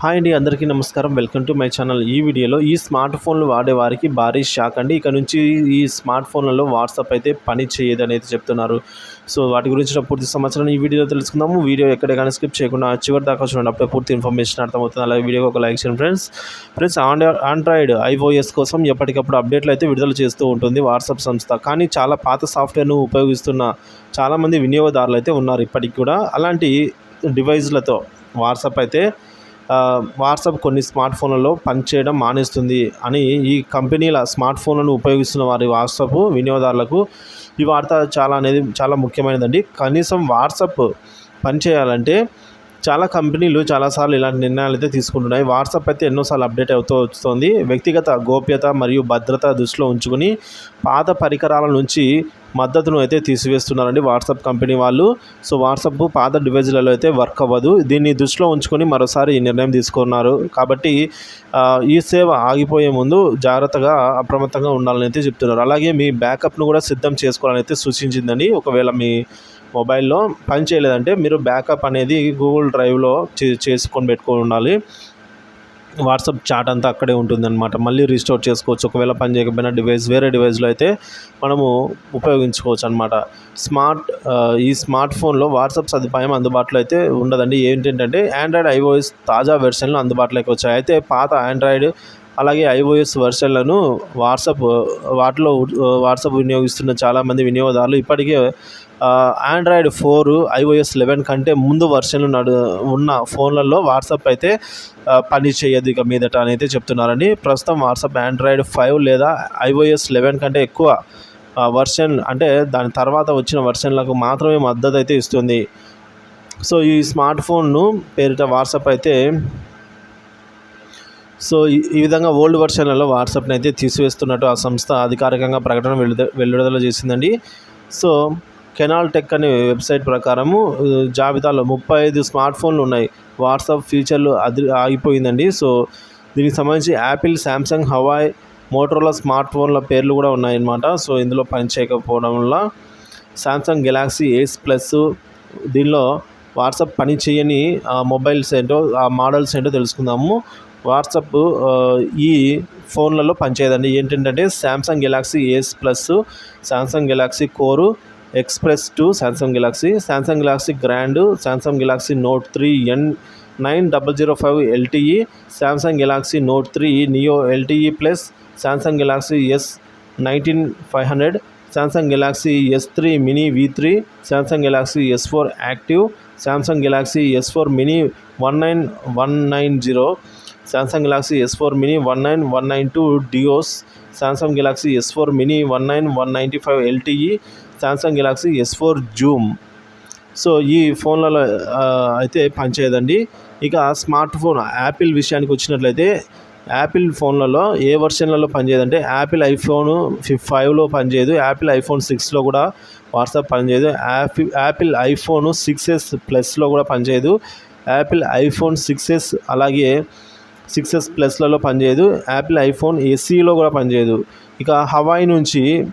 Hi అండి అందరికీ నమస్కారం. Welcome to my channel. ఈ వీడియోలో ఈ స్మార్ట్ ఫోన్లు వాడే వారికి భారీ షాక్ అండి. ఇక నుంచి ఈ స్మార్ట్ ఫోన్లలో వాట్సాప్ అయితే పని చేయదు అనేది చెప్తున్నారు. సో వాటి గురించి పూర్తి సమాచారం ఈ వీడియోలో తెలుసుకుందాము. వీడియో ఎక్కడ కానీ స్కిప్ చేయకుండా చివరి దాకా చూడండి. అప్పుడే పూర్తి ఇన్ఫర్మేషన్ అర్థమవుతుంది. అలాగే వీడియోకి ఒక లైక్ చేయండి ఫ్రెండ్స్. ఫ్రెండ్స్ ఆండ్రాయిడ్ ఐఓఎస్ కోసం ఎప్పటికప్పుడు అప్డేట్లు అయితే విడుదల చేస్తూ ఉంటుంది వాట్సాప్ సంస్థ. కానీ చాలా పాత సాఫ్ట్వేర్ను ఉపయోగిస్తున్న చాలామంది వినియోగదారులు అయితే ఉన్నారు ఇప్పటికి కూడా. అలాంటి డివైజ్లతో వాట్సాప్ అయితే వాట్సాప్ కొన్ని స్మార్ట్ ఫోన్లలో పనిచేయడం మానేస్తుంది అని ఈ కంపెనీల స్మార్ట్ ఫోన్లను ఉపయోగిస్తున్న వారి వాట్సాప్ వినియోగదారులకు ఈ వార్త చాలా అనేది చాలా ముఖ్యమైనదండి. కనీసం వాట్సాప్ పనిచేయాలంటే చాలా కంపెనీలు చాలాసార్లు ఇలాంటి నిర్ణయాలు అయితే తీసుకుంటున్నాయి. వాట్సాప్ అయితే ఎన్నోసార్లు అప్డేట్ అవుతూ వస్తుంది. వ్యక్తిగత గోప్యత మరియు భద్రత దృష్టిలో ఉంచుకొని పాత పరికరాల నుంచి మద్దతును అయితే తీసివేస్తున్నారండి వాట్సాప్ కంపెనీ వాళ్ళు. సో వాట్సాప్ పాత డివైజ్లలో అయితే వర్క్ అవ్వదు. దీన్ని దృష్టిలో ఉంచుకొని మరోసారి ఈ నిర్ణయం తీసుకున్నారు. కాబట్టి ఈ సేవ ఆగిపోయే ముందు జాగ్రత్తగా అప్రమత్తంగా ఉండాలని అయితే చెప్తున్నారు. అలాగే మీ బ్యాకప్ను కూడా సిద్ధం చేసుకోవాలని అయితే సూచించిందండి. ఒకవేళ మీ మొబైల్లో పని చేయలేదంటే మీరు బ్యాకప్ అనేది గూగుల్ డ్రైవ్లో చేసుకొని పెట్టుకొని ఉండాలి. వాట్సాప్ చాట్ అంతా అక్కడే ఉంటుందన్నమాట. మళ్ళీ రీస్టోర్ చేసుకోవచ్చు. ఒకవేళ పని చేయకపోయినా డివైస్ వేరే డివైస్లో అయితే మనము ఉపయోగించుకోవచ్చు అనమాట స్మార్ట్ ఈ స్మార్ట్ ఫోన్లో వాట్సాప్ సదుపాయం అందుబాటులో అయితే ఉండదండి. ఏంటంటే ఆండ్రాయిడ్ ఐఓఎస్ తాజా వెర్షన్లు అందుబాటులోకి వచ్చాయి. అయితే పాత ఆండ్రాయిడ్ అలాగే ఐఓఎస్ వర్షన్లను వాట్సాప్ వాటిలో వాట్సాప్ వినియోగిస్తున్న చాలామంది వినియోగదారులు ఇప్పటికే ఆండ్రాయిడ్ ఫోర్ ఐఓఎస్ లెవెన్ కంటే ముందు వర్షన్లు నడు ఉన్న ఫోన్లలో వాట్సాప్ అయితే పని చేయదు ఇక మీదట అని అయితే చెప్తున్నారండి. ప్రస్తుతం వాట్సాప్ ఆండ్రాయిడ్ ఫైవ్ లేదా ఐఓఎస్ లెవెన్ కంటే ఎక్కువ వర్షన్ అంటే దాని తర్వాత వచ్చిన వర్షన్లకు మాత్రమే మద్దతు అయితే ఇస్తుంది. సో ఈ స్మార్ట్ ఫోన్ను పేరిట వాట్సాప్ అయితే సో ఈ విధంగా ఓల్డ్ వర్షన్లలో వాట్సాప్ని అయితే తీసివేస్తున్నట్టు ఆ సంస్థ అధికారికంగా ప్రకటన వెల్లుదల చేసిందండి. సో కెనాల్ టెక్ అనే వెబ్సైట్ ప్రకారము జాబితాలో ముప్పై ఐదు స్మార్ట్ ఫోన్లు ఉన్నాయి. వాట్సాప్ ఫీచర్లు అది ఆగిపోయిందండి. సో దీనికి సంబంధించి Apple Samsung Huawei Motorola smart ఫోన్ల పేర్లు కూడా ఉన్నాయన్నమాట. సో ఇందులో పనిచేయకపోవడం వల్ల శాంసంగ్ గెలాక్సీ ఎయిస్ ప్లస్ దీనిలో వాట్సాప్ పని చేయని మొబైల్స్ ఏంటో ఆ మోడల్స్ ఏంటో తెలుసుకుందాము. వాట్సాప్ ఈ ఫోన్లలో పనిచేయదండి. ఏంటంటే Samsung Galaxy S plus Samsung Galaxy core express two Samsung Galaxy Samsung Galaxy grand Samsung Galaxy note three N nine double zero five LTE Samsung Galaxy note three neo LTE plus Samsung Galaxy S nineteen five hundred Samsung Galaxy S three mini V three Samsung Galaxy S four active Samsung Galaxy S four mini one nine one nine zero Samsung Galaxy S four mini one nine one nine two duos Samsung Galaxy S four mini one nine one ninety five LTE Samsung Galaxy S four zoom so ఈ ఫోన్లలో అయితే పనిచేయదండి. ఇక smart phone Apple విషయానికి వచ్చినట్లయితే Apple ఫోన్లలో ఏ వర్షన్లలో పనిచేయదంటే Apple iPhone ఫిఫ్ ఫైవ్లో పనిచేయదు. Apple iPhone సిక్స్లో కూడా వాట్సాప్ పనిచేయదు. Apple Apple iPhone six S ప్లస్లో కూడా పనిచేయదు. యాపిల్ ఐఫోన్ సిక్స్ ఎస్ అలాగే సిక్స్ ఎస్ ప్లస్లలో పనిచేయదు. యాపిల్ ఐఫోన్ ఏసీలో కూడా పనిచేయదు. ఇక హవాయి నుంచి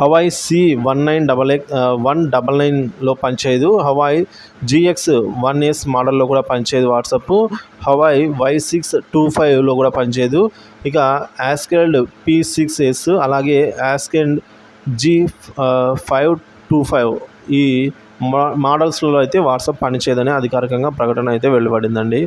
Huawei C one nine double ఎక్ వన్ డబల్ నైన్లో పనిచేయదు. హవాయి జిఎక్స్ వన్ ఎస్ మోడల్లో కూడా పనిచేయదు WhatsApp. Huawei Y six two ఫైవ్లో కూడా పనిచేయదు. ఇక యాస్కెల్డ్ పి సిక్స్ ఎస్ అలాగే ascend G five two five ఈ మోడల్స్లో అయితే వాట్సాప్ పనిచేయదని అధికారికంగా ప్రకటన అయితే వెలువడిందండి.